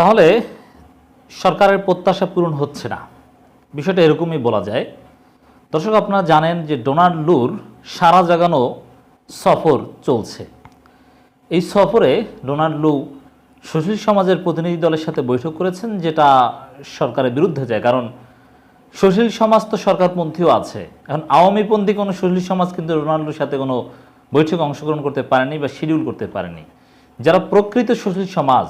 তাহলে সরকারের প্রত্যাশা পূরণ হচ্ছে না। বিষয়টা এরকমই বলা যায়। দর্শক, আপনারা জানেন যে ডোনাল্ড লুর সারা জাগানো সফর চলছে। এই সফরে ডোনাল্ড লু সুশীল সমাজের প্রতিনিধি দলের সাথে বৈঠক করেছেন, যেটা সরকারের বিরুদ্ধে যায়। কারণ সুশীল সমাজ তো সরকারপন্থীও আছে। এখন আওয়ামীপন্থী কোনো সুশীল সমাজ কিন্তু রোনাল্ডোর সাথে কোনো বৈঠকে অংশগ্রহণ করতে পারেনি বা শিডিউল করতে পারেনি। যারা প্রকৃত সুশীল সমাজ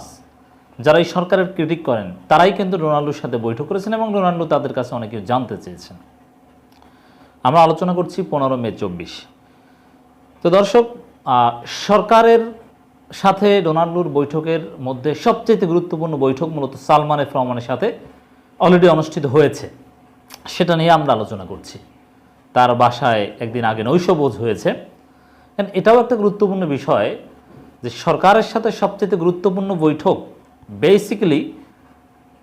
যারা এই সরকারের ক্রিটিক করেন, তারাই কিন্তু রোনাল্ডোর সাথে বৈঠক করেছেন এবং রোনাল্ডো তাদের কাছে অনেক জানতে চেয়েছেন। আমরা আলোচনা করছি পনেরো মে চব্বিশ। তো দর্শক সরকারের সাথে ডোনাল্ডোর বৈঠকের মধ্যে সবচেয়ে গুরুত্বপূর্ণ বৈঠক মূলত সালমান এফ রহমানের সাথে অলরেডি অনুষ্ঠিত হয়েছে। সেটা নিয়ে আমরা আলোচনা করছি। তার বাসায় একদিন আগে নৈশভোজ হয়েছে। এটাও একটা গুরুত্বপূর্ণ বিষয় যে সরকারের সাথে সবচেয়ে গুরুত্বপূর্ণ বৈঠক বেসিক্যালি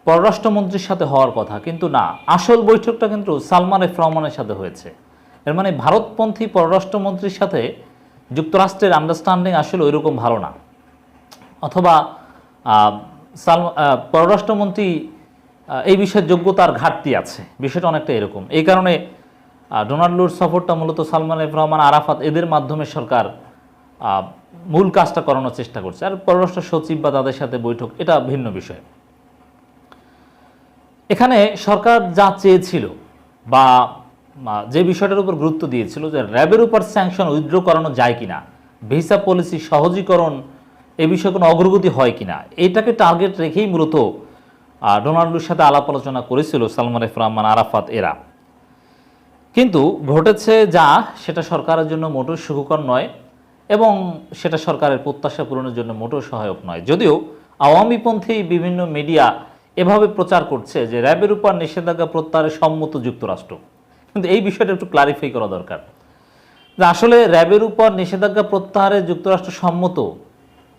পররাষ্ট্রমন্ত্রীর সাথে হওয়ার কথা, কিন্তু না, আসল বৈঠকটা কিন্তু সালমান এফ রহমানের সাথে হয়েছে। এর মানে ভারতপন্থী পররাষ্ট্রমন্ত্রীর সাথে যুক্তরাষ্ট্রের আন্ডারস্ট্যান্ডিং আসলে ওইরকম ভালো না। অথবা সাল পররাষ্ট্রমন্ত্রী এই বিষয়ে যোগ্যতার ঘাটতি আছে। বিষয়টা অনেকটা এরকম। এই কারণে ডোনাল্ড ডোনাল্ডোর সফরটা মূলত সালমান এফ রহমান আরাফাত এদের মাধ্যমে সরকার মূল কাজটা করানোর চেষ্টা করছে। আর পররাষ্ট্র সচিব বা তাদের সাথে বৈঠক, এটা ভিন্ন বিষয়। এখানে সরকার যা চেয়েছিল বা যে বিষয়টার উপর গুরুত্ব দিয়েছিল যে র্যাবের উপর স্যাংশন উইথড্র করানো যায় কিনা ভিসা পলিসি সহজীকরণ, এ বিষয়ে কোনো অগ্রগতি হয় কিনা এইটাকে টার্গেট রেখেই মূলত ডোনাল্ডোর সাথে আলাপ আলোচনা করেছিল সালমান রহমান, আরাফাত এরা। কিন্তু ঘটেছে যা, সেটা সরকারের জন্য মোটেও সুখকর নয়। এবং সেটা সরকারের প্রত্যাশা পূরণের জন্য মোটেও সহায়ক নয়। যদিও আওয়ামীপন্থী বিভিন্ন মিডিয়া এভাবে প্রচার করছে যে র্যাবের উপর নিষেধাজ্ঞা প্রত্যাহারে সম্মত যুক্তরাষ্ট্র। কিন্তু এই বিষয়টা একটু ক্লারিফাই করা দরকার। যে আসলে র্যাবের উপর নিষেধাজ্ঞা প্রত্যাহারে যুক্তরাষ্ট্র সম্মত?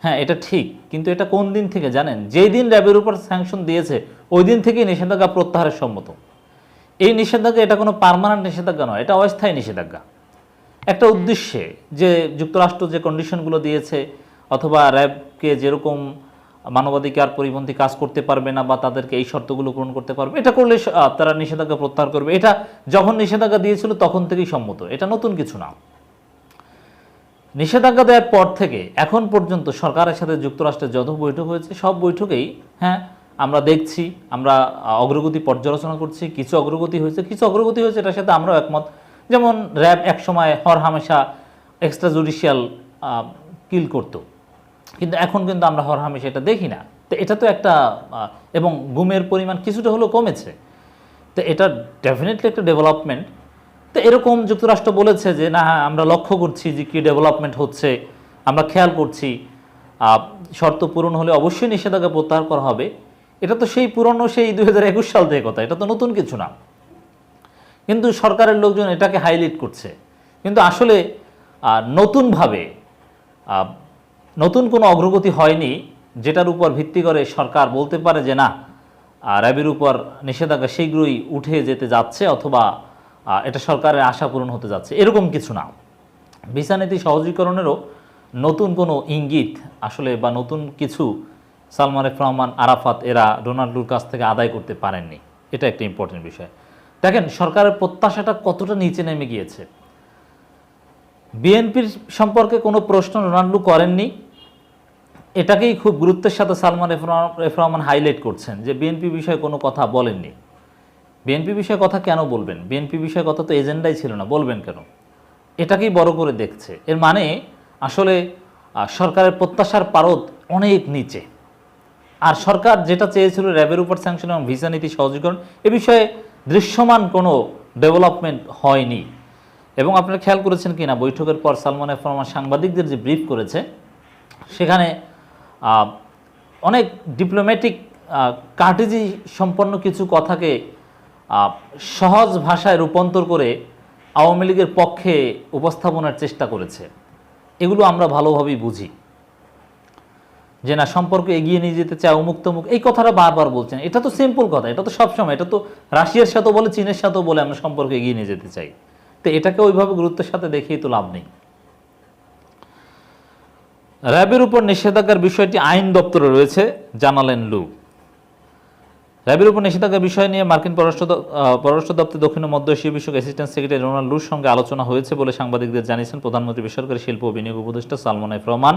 হ্যাঁ এটা ঠিক। কিন্তু এটা কোন দিন থেকে জানেন? যেই দিন র্যাবের উপর স্যাংশন দিয়েছে, ওই দিন থেকেই নিষেধাজ্ঞা প্রত্যাহারের সম্মত। এই নিষেধাজ্ঞা এটা কোনো পার্মানেন্ট নিষেধাজ্ঞা নয়, এটা অস্থায়ী নিষেধাজ্ঞা। একটা উদ্দেশ্যে যে যুক্তরাষ্ট্র যে কন্ডিশনগুলো দিয়েছে অথবা র্যাবকে যেরকম মানবাধিকার পরিপন্থী কাজ করতে পারবে না বা তাদেরকে এই শর্তগুলো পূরণ করতে পারবে এটা করলে তারা নিষেধাজ্ঞা প্রত্যাহার করবে। এটা যখন নিষেধাজ্ঞা দিয়েছিল তখন থেকেই সম্মত এটা নতুন কিছু না। নিষেধাজ্ঞা দেওয়ার পর থেকে এখন পর্যন্ত সরকারের সাথে যুক্তরাষ্ট্রের যত বৈঠক হয়েছে সব বৈঠকেই হ্যাঁ আমরা দেখছি আমরা অগ্রগতি পর্যালোচনা করছি কিছু অগ্রগতি হয়েছে কিছু অগ্রগতি হয়েছে এটার সাথে আমরাও একমত। যেমন র্যাব একসময় হর হামেশা এক্সট্রা জুডিশিয়াল কিল করতো। কিন্তু এখন কিন্তু আমরা হর হামেশা এটা দেখি না। তো এটা তো একটা এবং গুমের পরিমাণ কিছুটা হলেও কমেছে। তো এটা ডেফিনেটলি একটা ডেভেলপমেন্ট তো এরকম যুক্তরাষ্ট্র বলেছে যে, না, আমরা লক্ষ্য করছি যে কী ডেভেলপমেন্ট হচ্ছে, আমরা খেয়াল করছি। শর্ত পূরণ হলে অবশ্যই নিষেধাজ্ঞা প্রত্যাহার করা হবে। এটা তো সেই পুরনো, সেই দু হাজার একুশ সাল থেকে কথা। এটা তো নতুন কিছু না। কিন্তু সরকারের লোকজন এটাকে হাইলাইট করছে। কিন্তু আসলে নতুনভাবে নতুন কোনো অগ্রগতি হয়নি, যেটার উপর ভিত্তি করে সরকার বলতে পারে যে না র্যাবের উপর নিষেধাজ্ঞা শীঘ্রই উঠে যেতে যাচ্ছে অথবা এটা সরকারের আশা পূরণ হতে যাচ্ছে, এরকম কিছু না। ভিসা নীতি সহজীকরণেরও নতুন কোনো ইঙ্গিত আসলে বা নতুন কিছু সালমান রহমান, আরাফাত এরা ডোনাল্ডোর কাছ থেকে আদায় করতে পারেননি। এটা একটা ইম্পর্টেন্ট বিষয়। দেখেন, সরকারের প্রত্যাশাটা কতটা নিচে নেমে গিয়েছে? বিএনপির সম্পর্কে কোনো প্রশ্ন রোনাল্ডো করেননি। এটাকেই খুব গুরুত্বের সাথে সালমান এফ রহ- রহমান হাইলাইট করছেন যে বিএনপি বিষয়ে কোনো কথা বলেননি। বিএনপি বিষয়ে কথা কেন বলবেন? বিএনপি বিষয়ে কথা তো এজেন্ডাই ছিল না, বলবেন কেন? এটাকেই বড় করে দেখছে। এর মানে আসলে সরকারের প্রত্যাশার পারদ অনেক নিচে। আর সরকার যেটা চেয়েছিল র্যাবের উপর স্যাংশন এবং ভিসা নীতি সহজীকরণ এ বিষয়ে দৃশ্যমান কোনো ডেভেলপমেন্ট হয়নি। এবং আপনারা খেয়াল করেছেন কি না বৈঠকের পর সালমান এফ সাংবাদিকদের যে ব্রিফ করেছে, সেখানে অনেক ডিপ্লোম্যাটিক কার্টেজি সম্পন্ন কিছু কথাকে সহজ ভাষায় রূপান্তর করে আওয়ামী লীগের পক্ষে উপস্থাপনের চেষ্টা করেছে। এগুলো আমরা ভালোভাবেই বুঝি। যে না, সম্পর্ক এগিয়ে নিয়ে যেতে চায় অমুক তমুক এই কথাটা বারবার বলছেন। এটা তো সিম্পল কথা, এটা তো সবসময়, এটা তো রাশিয়ার সাথেও বলে, চীনের সাথেও বলে আমরা সম্পর্ক এগিয়ে নিয়ে যেতে চাই। তো এটাকে ওইভাবে গুরুত্বের সাথে দেখিয়ে তো লাভ নেই। র্যাবের উপর নিষেধাজ্ঞার বিষয়টি আইন দপ্তরে রয়েছে, জানালেন লু। র্যাবের উপর নিষেধাজ্ঞার বিষয় নিয়ে মার্কিন পররাষ্ট্র পররাষ্ট্র দপ্তর দক্ষিণ মধ্য এশীয় বিষয়ক অ্যাসিস্ট্যান্ট সেক্রেটারি রোনাল্ড লুর সঙ্গে আলোচনা হয়েছে বলে সাংবাদিকদের জানিয়েছেন প্রধানমন্ত্রী, বেসরকারি শিল্প ও বিনিয়োগ উপদেষ্টা সালমান এফ রহমান।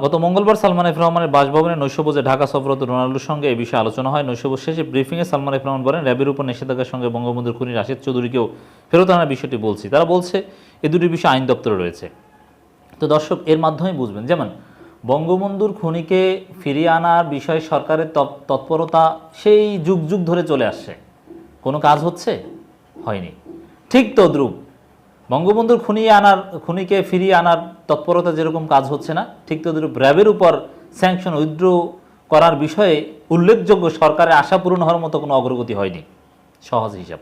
গত মঙ্গলবার সালমান এফ রহমানের বাসভবনে নৈশভোজে ঢাকা সফরত রোনাল্ডোর সঙ্গে এই বিষয়ে আলোচনা হয়। নৈশভোজ শেষে ব্রিফিংয়ে সালমান এফ রহমান বলেন, র্যাবের উপর নিষেধাজ্ঞার সঙ্গে বঙ্গবন্ধুর খুনি রাশেদ চৌধুরীকেও ফেরত আনার বিষয়টি বলছি। তারা বলছে এই দুটি বিষয় আইন দপ্তরে রয়েছে। তো দর্শক, এর মাধ্যমে বুঝবেন, যেমন, বঙ্গবন্ধুর খুনিকে ফিরিয়ে আনার বিষয়ে সরকারের তৎ- তৎপরতা সেই যুগ যুগ ধরে চলে আসছে। কোনো কাজ হচ্ছে? হয়নি। ঠিক তদ্রূপ বঙ্গবন্ধুর খুনিয়ে আনার, খুনিকে ফিরিয়ে আনার তৎপরতা যেরকম কাজ হচ্ছে না, ঠিক তদ্রূপ র্যাবের উপর স্যাংশন উইথড্র করার বিষয়ে উল্লেখযোগ্য সরকারের আশা পূরণ হওয়ার মতো কোনো অগ্রগতি হয়নি। সহজ হিসাব।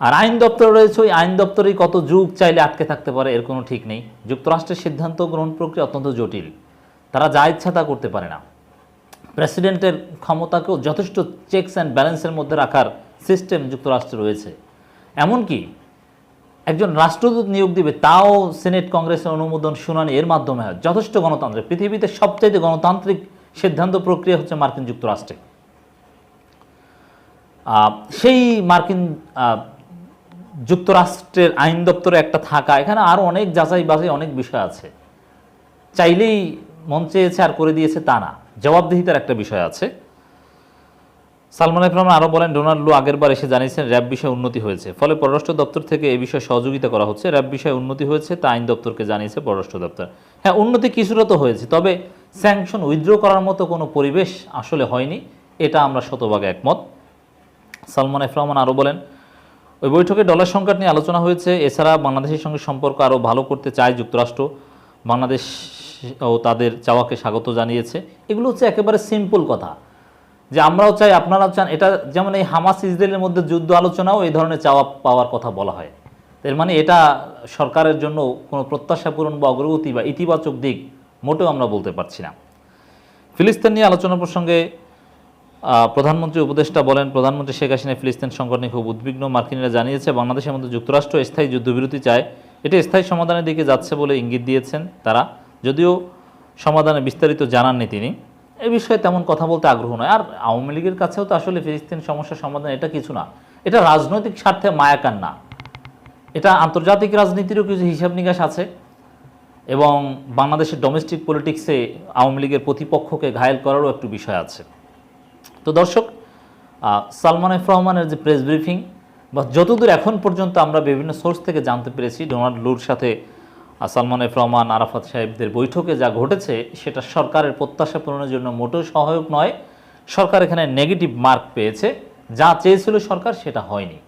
আর আইন দপ্তর রয়েছে, ওই আইন দপ্তরেই কত যুগ চাইলে আটকে থাকতে পারে, এর কোনো ঠিক নেই। যুক্তরাষ্ট্রের সিদ্ধান্ত গ্রহণ প্রক্রিয়া অত্যন্ত জটিল। তারা যা ইচ্ছা তা করতে পারে না। প্রেসিডেন্টের ক্ষমতাকেও যথেষ্ট চেকস অ্যান্ড ব্যালেন্সের মধ্যে রাখার সিস্টেম যুক্তরাষ্ট্রে রয়েছে। এমনকি একজন রাষ্ট্রদূত নিয়োগ দিবে, তাও সিনেট কংগ্রেসের অনুমোদন শুনানি এর মাধ্যমে হয়। যথেষ্ট গণতান্ত্রিক। পৃথিবীতে সবচাইতে গণতান্ত্রিক সিদ্ধান্ত প্রক্রিয়া হচ্ছে মার্কিন যুক্তরাষ্ট্রে। সেই মার্কিন যুক্তরাষ্ট্রের আইন দপ্তরে একটা থাকা, এখানে আরও অনেক যাচাই বাছাই অনেক বিষয় আছে। চাইলেই মন চেয়েছে আর করে দিয়েছে তা না। জবাবদিহিতার একটা বিষয় আছে। সালমান এফ রহমান আরও বলেন, ডোনাল্ড লু আগেরবার এসে জানিয়েছেন, র্যাব বিষয়ে উন্নতি হয়েছে। ফলে পররাষ্ট্র দপ্তর থেকে এই বিষয়ে সহযোগিতা করা হচ্ছে। র্যাব বিষয়ে উন্নতি হয়েছে, তা আইন দপ্তরকে জানিয়েছে পররাষ্ট্র দপ্তর। হ্যাঁ উন্নতি কিছুটা তো হয়েছে? তবে স্যাংশন উইথড্র করার মতো কোনো পরিবেশ আসলে হয়নি। এটা আমরা শতভাগ একমত। সালমান এফ রহমান আরও বলেন, ওই বৈঠকে ডলার সংকট নিয়ে আলোচনা হয়েছে। এছাড়া বাংলাদেশের সঙ্গে সম্পর্ক আরও ভালো করতে চায় যুক্তরাষ্ট্র। বাংলাদেশ ও তাদের চাওয়াকে স্বাগত জানিয়েছে। এগুলো হচ্ছে একেবারে সিম্পল কথা। যে আমরাও চাই, আপনারাও চান। এটা যেমন এই হামাস ইসরায়েলের মধ্যে যুদ্ধ আলোচনাও এই ধরনের চাওয়া পাওয়ার কথা বলা হয়। এর মানে এটা সরকারের জন্য কোনো প্রত্যাশা পূরণ বা অগ্রগতি বা ইতিবাচক দিক মোটেও আমরা বলতে পারছি না। ফিলিস্তিন নিয়ে আলোচনা প্রসঙ্গে প্রধানমন্ত্রী উপদেষ্টা বলেন, প্রধানমন্ত্রী শেখ হাসিনা ফিলিস্তিন সংকট নিয়ে খুব উদ্বিগ্ন। মার্কিনিরা জানিয়েছে, বাংলাদেশের মধ্যে যুক্তরাষ্ট্র স্থায়ী যুদ্ধবিরতি চায়। এটা স্থায়ী সমাধানের দিকে যাচ্ছে বলে ইঙ্গিত দিয়েছেন তারা। যদিও সমাধানে বিস্তারিত জানাননি তিনি। এ বিষয়ে তেমন কথা বলতে আগ্রহ নয়। আর আওয়ামী লীগের কাছেও তো আসলে ফিলিস্তিন সমস্যার সমাধান এটা কিছু না। এটা রাজনৈতিক স্বার্থে মায়াকান না। এটা আন্তর্জাতিক রাজনীতিরও কিছু হিসাব নিকাশ আছে এবং বাংলাদেশের ডোমেস্টিক পলিটিক্সে আওয়ামী লীগের প্রতিপক্ষকে ঘায়েল করারও একটু বিষয় আছে। তো দর্শক সালমান এফ রহমানের যে প্রেস ব্রিফিং বা যতদূর এখন পর্যন্ত আমরা বিভিন্ন সোর্স থেকে জানতে পেরেছি, ডোনাল্ড লুর সাথে সালমান এফ রহমান, আরাফাত সাহেবদের বৈঠকে যা ঘটেছে, সেটা সরকারের প্রত্যাশা পূরণের জন্য মোটেও সহায়ক নয়। সরকার এখানে নেগেটিভ মার্ক পেয়েছে। যা চেয়েছিল সরকার, সেটা হয়নি।